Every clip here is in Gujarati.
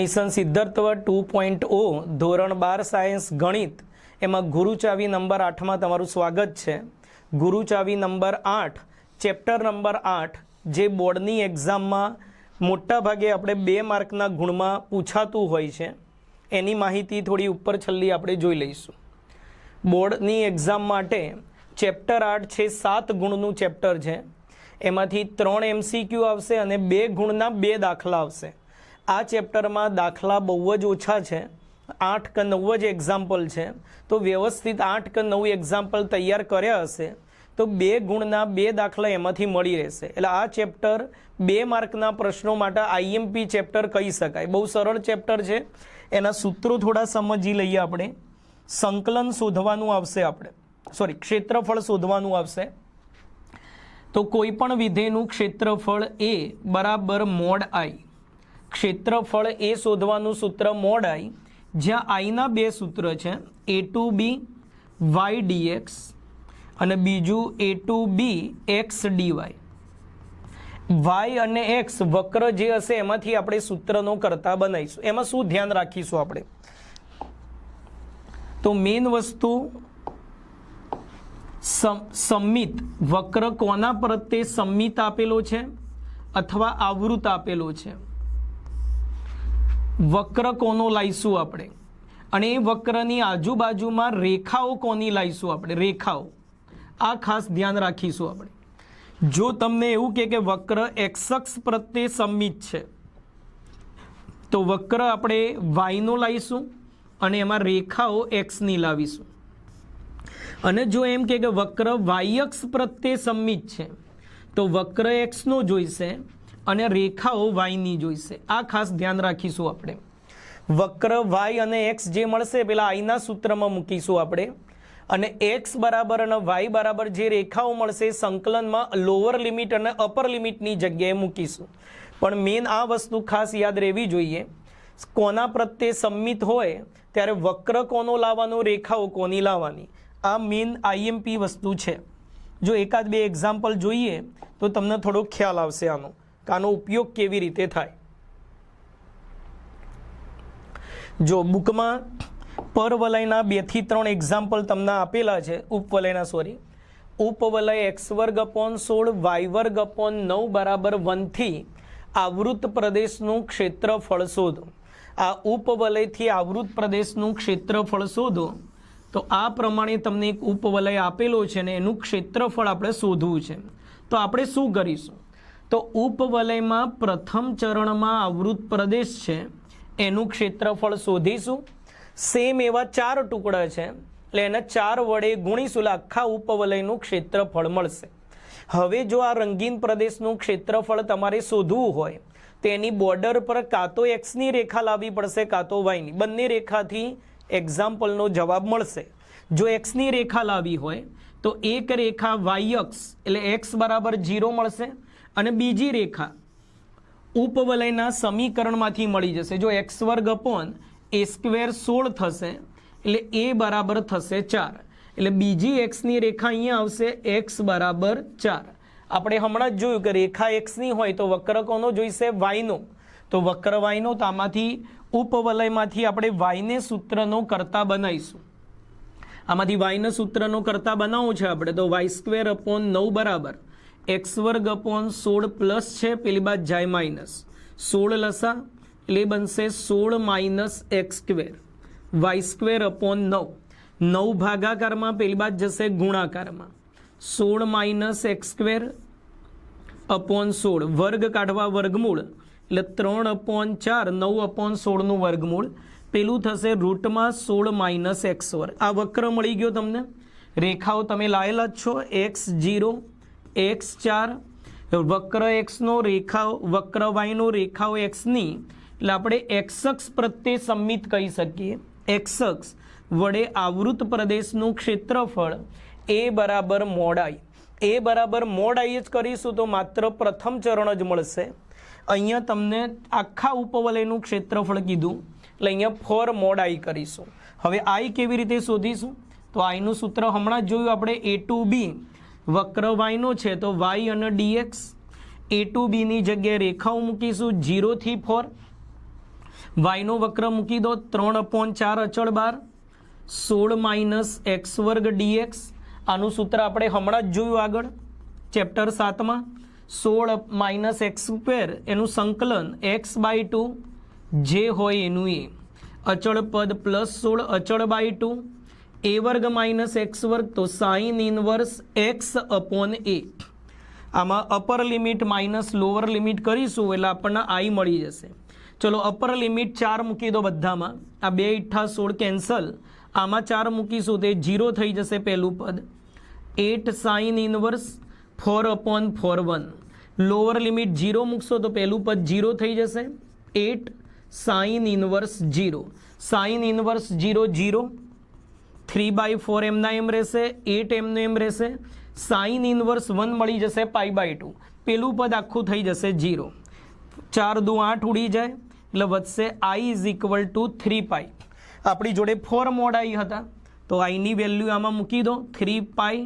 મિશન સિદ્ધાર્થવ ટુ પોઈન્ટ ઓ ધોરણ બાર સાયન્સ ગણિત એમાં ગુરુચાવી નંબર આઠમાં તમારું સ્વાગત છે. ગુરુચાવી નંબર આઠ, ચેપ્ટર નંબર આઠ, જે બોર્ડની એક્ઝામમાં મોટા ભાગે આપણે બે માર્કના ગુણમાં પૂછાતું હોય છે. એની માહિતી થોડી ઉપર છલ્લી આપણે જોઈ લઈશું. બોર્ડની એક્ઝામ માટે ચેપ્ટર આઠ છે, સાત ગુણનું ચેપ્ટર છે. એમાંથી ત્રણ એમસીક્યુ આવશે અને બે ગુણના બે દાખલા આવશે. આ ચેપ્ટરમાં દાખલા બહુ જ ઓછા છે. આઠ કે નવ જ એક્ઝામ્પલ છે. તો વ્યવસ્થિત આઠ કે નવ એક્ઝામ્પલ તૈયાર કર્યા હશે, તો બે ગુણના બે દાખલા એમાંથી મળી રહેશે. એટલે આ ચેપ્ટર બે માર્કના પ્રશ્નો માટે આઈએમપી ચેપ્ટર કહી શકાય. બહુ સરળ ચેપ્ટર છે. એના સૂત્રો થોડા સમજી લઈએ આપણે. સંકલન શોધવાનું આવશે આપણે. સોરી ક્ષેત્રફળ શોધવાનું આવશે. તો કોઈ પણ વિધેયનું ક્ષેત્રફળ એ બરાબર મોડ આઈ ક્ષેત્રફળ એ શોધવાનું સૂત્ર મોડ આઈ, જ્યાં આઈના બે સૂત્ર છે, A to B, Y DX અને બીજું A to B X DY Y. અને એક્સ વક્ર જે હશે એમાંથી આપણે સૂત્રનો કરતા બનાવીશું. એમાં શું ધ્યાન રાખીશું આપણે? તો મેઇન વસ્તુ સમ- સંમિત. વક્ર કોના પ્રત્યે સંમિત આપેલો છે? અથવા આવૃત આપેલો છે? વક્ર કોનો લાવીશું આપણે? અને એ વક્રની આજુબાજુમાં રેખાઓ કોની લાવીશું આપણે? રેખાઓ. આ ખાસ ધ્યાન રાખીશું આપણે. જો તમને એવું કહે કે વક્ર એક્સક્ષ પ્રત્યે સંમિત છે, તો વક્ર આપણે વાયનો લાવીશું અને એમાં રેખાઓ એક્સની લાવીશું. અને જો એમ કે કે વક્ર વાયક્ષ પ્રત્યે સંમિત છે, તો વક્ર એક્સનો જોઈશે અને રેખાઓ વાયની જોઈશે. આ ખાસ ધ્યાન રાખીશું આપણે. વક્ર વાય અને એક્સ જે મળશે, પેલા આઈના સૂત્રમાં મૂકીશું આપણે. અને એક્સ બરાબર અને વાય બરાબર જે રેખાઓ મળશે, સંકલનમાં લોઅર લિમિટ અને અપર લિમિટની જગ્યાએ મૂકીશું. પણ મેન આ વસ્તુ ખાસ યાદ રહેવી જોઈએ. કોના પ્રત્યે સંમિત હોય, ત્યારે વક્ર કોનો લાવવાનો, રેખાઓ કોની લાવવાની. આ મેન આઈએમપી વસ્તુ છે. જો એકાદ બે એક્ઝામ્પલ જોઈએ, તો તમને થોડો ખ્યાલ આવશે આનો. કે આનો ઉપયોગ કેવી રીતે થાય? જો બુકમાં પરવલયના બેથી ત્રણ એક્ઝામ્પલ તમને આપેલા છે, ઉપવલયના સોરી ઉપવલય એક્સ વર્ગ અપોન સોળ વાય વર્ગ અપોન નવ બરાબર વનથી આવૃત પ્રદેશનું ક્ષેત્રફળ શોધો. આ ઉપવલયથી આવૃત પ્રદેશનું ક્ષેત્રફળ શોધો. તો આ પ્રમાણે તમને એક ઉપવલય આપેલો છે ને એનું ક્ષેત્રફળ આપણે શોધવું છે. તો આપણે શું કરીશું? તો ઉપવલયમાં પ્રથમ ચરણમાં આવૃત પ્રદેશ છે. એનું ક્ષેત્રફળ શોધીશું. સેમ એવા ચાર ટુકડા છે. એટલે એના ચાર વડે ગુણીશું. આખા ઉપવલયનું ક્ષેત્રફળ મળશે. હવે જો આ રંગીન પ્રદેશનું ક્ષેત્રફળ તમારે શોધવું હોય, તો એની બોર્ડર પર કાં તો એક્સની રેખા લાવવી પડશે, કાં તો વાયની બંને રેખાથી એક્ઝામ્પલનો જવાબ મળશે. જો એક્સની રેખા લાવી હોય, તો એક રેખા વાય અક્ષ, એટલે એક્સ બરાબર જીરો મળશે. અને બીજી રેખા ઉપવલયના સમીકરણમાંથી મળી જશે. જો એક્સ વર્ગ અપોન એ સ્ક્વેર સોળ થશે, એટલે એ બરાબર થશે ચાર. એટલે બીજી એક્સની રેખા અહીંયા આવશે એક્સ બરાબર ચાર. આપણે હમણાં જ જોયું કે રેખા એક્સની હોય તો વક્ર કોનો જોઈશે વાયનો. તો વક્ર વાયનો તો આમાંથી ઉપવલયમાંથી આપણે વાયને સૂત્રનો કરતા બનાવીશું. આમાંથી વાયના સૂત્રનો કરતા બનાવવું છે આપણે. તો વાય સ્ક્વેર અપોન નવ બરાબર. એક્સ વર્ગ અપોન સોળ પ્લસ છે, પેલી બાદ જાય માઇનસ. સોળ લસા, એટલે બનશે સોળ minus X square. Y square upon નવ. નવ ભાગાકારમાં પેલી બાદ જશે ગુણાકારમાં. સોળ માઇનસ એક્સ સ્ક્વેર અપોન સોળ. વર્ગ કાઢવા વર્ગમૂળ. એટલે ત્રણ અપોન ચાર, નવ અપોન સોળનું વર્ગમૂળ. પેલું થશે રૂટમાં સોળ માઇનસ એક્સ વર્ગ. આ વક્ર મળી ગયો તમને. રેખાઓ તમે લાયેલા જ છો. એક્સ, જીરો એક્સ ચાર, વક્ર એક્સનો રેખાઓ, વક્ર વાયનો રેખાઓ એક્સની, એટલે આપણે એક્સક્ષ પ્રત્યે સંમિત કહી શકીએ. એક્સક્ષ વડે આવૃત પ્રદેશનું ક્ષેત્રફળ એ બરાબર મોડાઈ એ બરાબર મોડાઈ જ કરીશું તો માત્ર પ્રથમ ચરણ જ મળશે. અહીંયા તમને આખા ઉપવલયનું ક્ષેત્રફળ કીધું. એટલે અહીંયા ફોર મોડ આઈ કરીશું. હવે આઈ કેવી રીતે શોધીશું? તો આઈનું સૂત્ર હમણાં જ જોયું, આપણે એ ટુ બી. વક્ર વાયનો છે તો વાય અને ડીએક્સ. એ ટુ બીની જગ્યાએ રેખાઓ મૂકીશું જીરોથી ફોર. વાયનો વક્ર મૂકી દો, ત્રણ અપોન ચાર અચળ બાર. સોળ માઇનસ એક્સ વર્ગ ડીએક્સ. આનું સૂત્ર આપણે હમણાં જ જોયું આગળ, ચેપ્ટર સાતમાં. સોળ માઇનસ એક્સ સ્ક્વેર, એનું સંકલન એક્સ બાય ટુ જે હોય એનું એ. અચળ પદ પ્લસ સોળ અચળ બાય ટુ. એ વર્ગ માઇનસ એક્સ વર્ગ તો sine inverse X upon A આમાં upper limit minus lower limit કરીશું એટલે આપણને આઈ મળી જશે. ચલો અપર લિમિટ ચાર મૂકી દો બધામાં. આ બે ઇઠ્ઠા સોળ કેન્સલ આમાં ચાર મૂકીશું તે જીરો થઈ જશે પહેલું પદ. Eight sine inverse four upon four one lower limit zero મૂકશો તો પહેલું પદ જીરો થઈ જશે. Eight sine inverse zero sine inverse zero zero three by four એમના એમ રહેશે એટ એમનું એમ રહેશે સાઇન ઇનવર્સ વન મળી જશે પાઈ બાય ટુ પેલું પદ આખું થઈ જશે જીરો ચાર દુ આઠ ઉડી જાય, એટલે વધશે I is equal to three pi આપણી જોડે ફોર મોડ આઈ હતા, તો આઈની વેલ્યુ આમાં મૂકી દો થ્રી પાઈ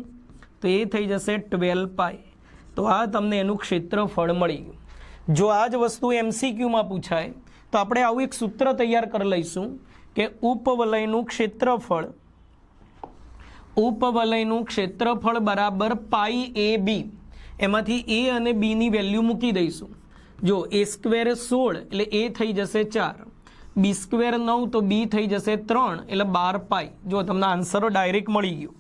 તો એ થઈ જશે ટ્વેલ્વ પાઈ તો આ તમને એનું ક્ષેત્રફળ મળી ગયું. જો આ જ વસ્તુ એમસીક્યુમાં પૂછાય, તો આપણે આવું એક સૂત્ર તૈયાર કરી લઈશું કે ઉપવલયનું ક્ષેત્રફળ ઉપવલયનું ક્ષેત્રફળ બરાબર પાઈ એ બી. એમાંથી એ અને બીની વેલ્યુ મૂકી દઈશું. જો એ સ્ક્વેર સોળ એટલે એ થઈ જશે ચાર. બી સ્ક્વેર નવ તો બી થઈ જશે ત્રણ એટલે બાર પાઈ. જો તમને આન્સરો ડાયરેક્ટ મળી ગયું.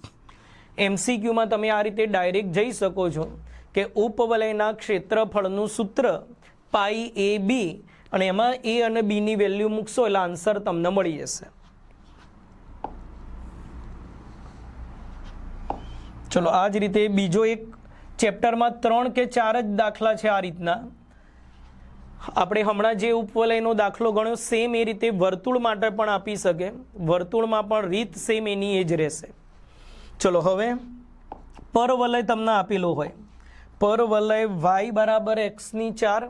એમસીક્યુમાં તમે આ રીતે ડાયરેક્ટ જઈ શકો છો કે ઉપવલયના ક્ષેત્રફળનું સૂત્ર પાઈ એ બી. અને એમાં એ અને બીની વેલ્યુ મૂકશો એટલે આન્સર તમને મળી જશે. ચલો, આ જ રીતે બીજો એક ચેપ્ટરમાં ત્રણ કે ચાર જ દાખલા છે આ રીતના. આપણે હમણાં જે ઉપવલયનો દાખલો ગણ્યો સેમ એ રીતે વર્તુળ માટે પણ આપી શકે. વર્તુળમાં પણ રીત સેમ એની એ જ રહેશે. ચલો, હવે પરવલય તમને આપેલો હોય. પરવલય વાય બરાબર એક્સની ચાર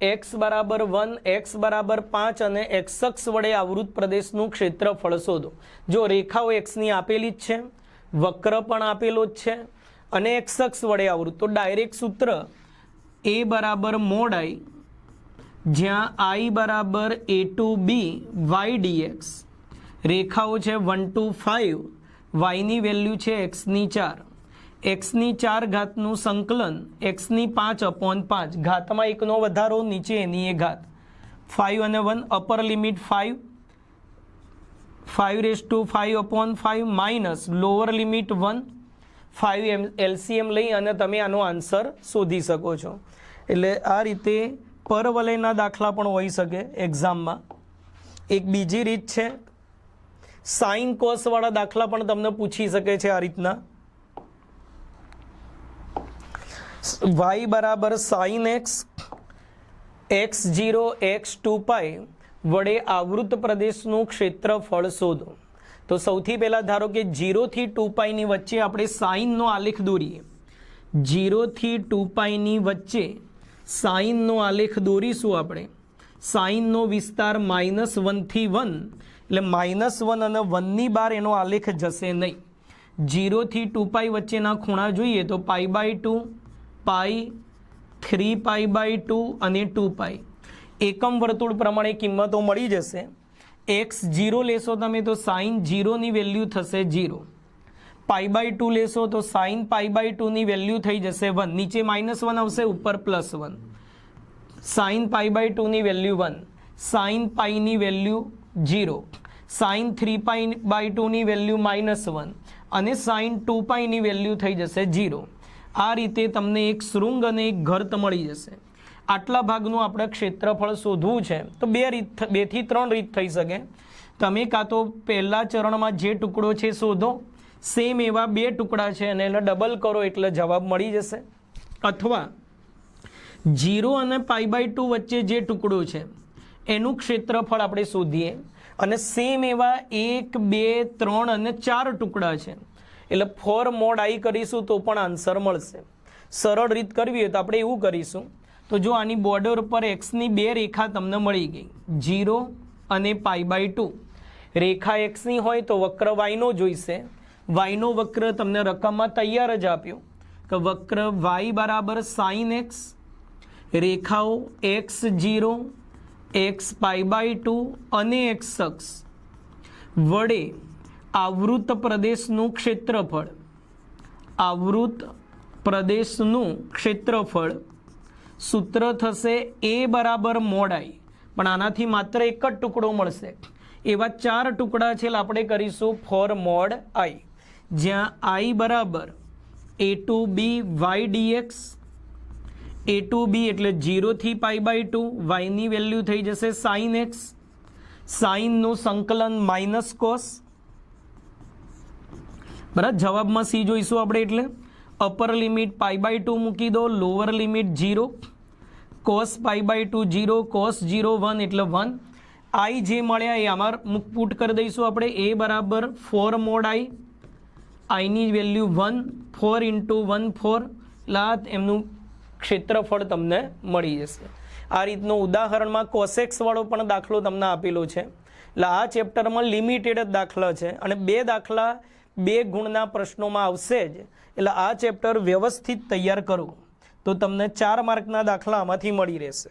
એક્સ બરાબર વન એક્સ બરાબર પાંચ અને એક્સક્સ વડે આવૃત પ્રદેશનું ક્ષેત્રફળ શોધો. જો રેખાઓ એક્સની આપેલી જ છે વક્ર પણ આપેલો જ છે અને એક અક્ષ વડે આવૃત તો ડાયરેક્ટ સૂત્ર એ બરાબર મોડ આઈ, જ્યાં આઈ બરાબર A to B Y DX રેખાઓ છે વન ટુ ફાઇવ વાયની વેલ્યુ છે એક્સની ચાર. એક્સની ચાર ઘાતનું સંકલન એક્સની પાંચ અપોન પાંચ. ઘાતમાં એકનો વધારો નીચે એની એ ઘાત. ફાઇવ અને one upper limit five five raise to five upon five minus lower limit one five M LCM લઈ અને તમે આનો આન્સર શોધી શકો છો. એટલે આ રીતે પરવલયના દાખલા પણ હોઈ શકે એક્ઝામમાં એક બીજી રીત છે સાઇન કોસવાળા દાખલા પણ તમને પૂછી શકે છે આ રીતના. વાય બરાબર sine X X zero X two pi વડે આવૃત પ્રદેશનું ક્ષેત્રફળ શોધો. તો સૌથી પહેલાં ધારો કે જીરોથી ટુ પાઈની વચ્ચે આપણે સાઇનનો આલેખ દોરીએ. જીરોથી ટુ પાઈની વચ્ચે સાઇનનો આલેખ દોરીશું આપણે. સાઇનનો વિસ્તાર માઇનસ વનથી વન, એટલે માઇનસ વન અને વનની બાર એનો આલેખ જશે નહીં. જીરોથી ટુ પાઈ વચ્ચેના ખૂણા જોઈએ તો pi by two, pi three pi by two અને ટુ પાઈ. એકમ વર્તુળ પ્રમાણે કિંમતો મળી જશે. એક્સ જીરો લેશો તમે તો સાઇન જીરોની વેલ્યુ થશે જીરો. પાઈ બાય ટુ લેશો તો સાઇન પાઈ બાય ટુની વેલ્યુ થઈ જશે વન નીચે માઇનસ વન આવશે, ઉપર plus one sine pi by ટુની value one sine પાઈની value zero. Sine three pi by ટુની value minus one અને સાઇન ટુ પાઈની વેલ્યુ થઈ જશે જીરો. આ રીતે તમને એક શૃંગ અને એક ઘર્ત મળી જશે. આટલા ભાગનું આપણે ક્ષેત્રફળ શોધવું છે, તો બે રીત બેથી ત્રણ રીત થઈ શકે. તમે કાં તો પહેલા ચરણમાં જે ટુકડો છે શોધો સેમ એવા બે ટુકડા છે અને એને ડબલ કરો એટલે જવાબ મળી જશે. અથવા જીરો અને પાઈ બાય ટુ વચ્ચે જે ટુકડો છે, એનું ક્ષેત્રફળ આપણે શોધીએ. અને સેમ એવા એક, બે, ત્રણ અને ચાર ટુકડા છે. એટલે ફોર મોડ આઈ કરીશું તો પણ આન્સર મળશે. સરળ રીત કરવી હોય તો આપણે એવું કરીશું. તો જો આની બોર્ડર ઉપર એક્સની બે રેખા તમને મળી ગઈ જીરો અને પાઈ બાય ટુ રેખા એક્સની હોય તો વક્ર વાયનો જોઈશે. વાયનો વક્ર તમને રકમમાં તૈયાર જ આપ્યો. કે વક્ર વાય બરાબર સાઇન એક્સ રેખાઓ X zero X pi by two અને એક્સ અક્ષ. વડે આવૃત પ્રદેશનું ક્ષેત્રફળ, આવૃત પ્રદેશનું ક્ષેત્રફળ સૂત્ર થશે એ બરાબર મોડાઈ. પણ આનાથી માત્ર એક જ ટુકડો મળશે. એવા ચાર ટુકડા છે આપણે કરીશું ફોર મોડ આઈ જ્યાં આઈ બરાબર A to B Y DX A to B એટલે જીરોથી પાઈ બાય ટુ વાયની વેલ્યુ થઈ જશે સાઇન એક્સ સાઇનનું સંકલન માઇનસ કોસ બરાબર? જવાબમાં સી જોઈશું આપણે એટલે. Upper limit pi by two મૂકી દો lower limit zero cos pi by two zero cos zero one એટલે વન આઈ જે મળ્યા એ આમાં પુટ કરી દઈશું આપણે. એ બરાબર four mode I આઈની value one four into one four લાત એમનું ક્ષેત્રફળ તમને મળી જશે. આ રીતનો ઉદાહરણમાં કોસેક્સ વાળો પણ દાખલો તમને આપેલો છે. એટલે આ ચેપ્ટરમાં લિમિટેડ જ દાખલા છે. અને બે દાખલા બે ગુણના પ્રશ્નોમાં આવશે જ. એટલે આ ચેપ્ટર વ્યવસ્થિત તૈયાર કરો. તો તમને ચાર માર્કના દાખલા આમાંથી મળી રહેશે.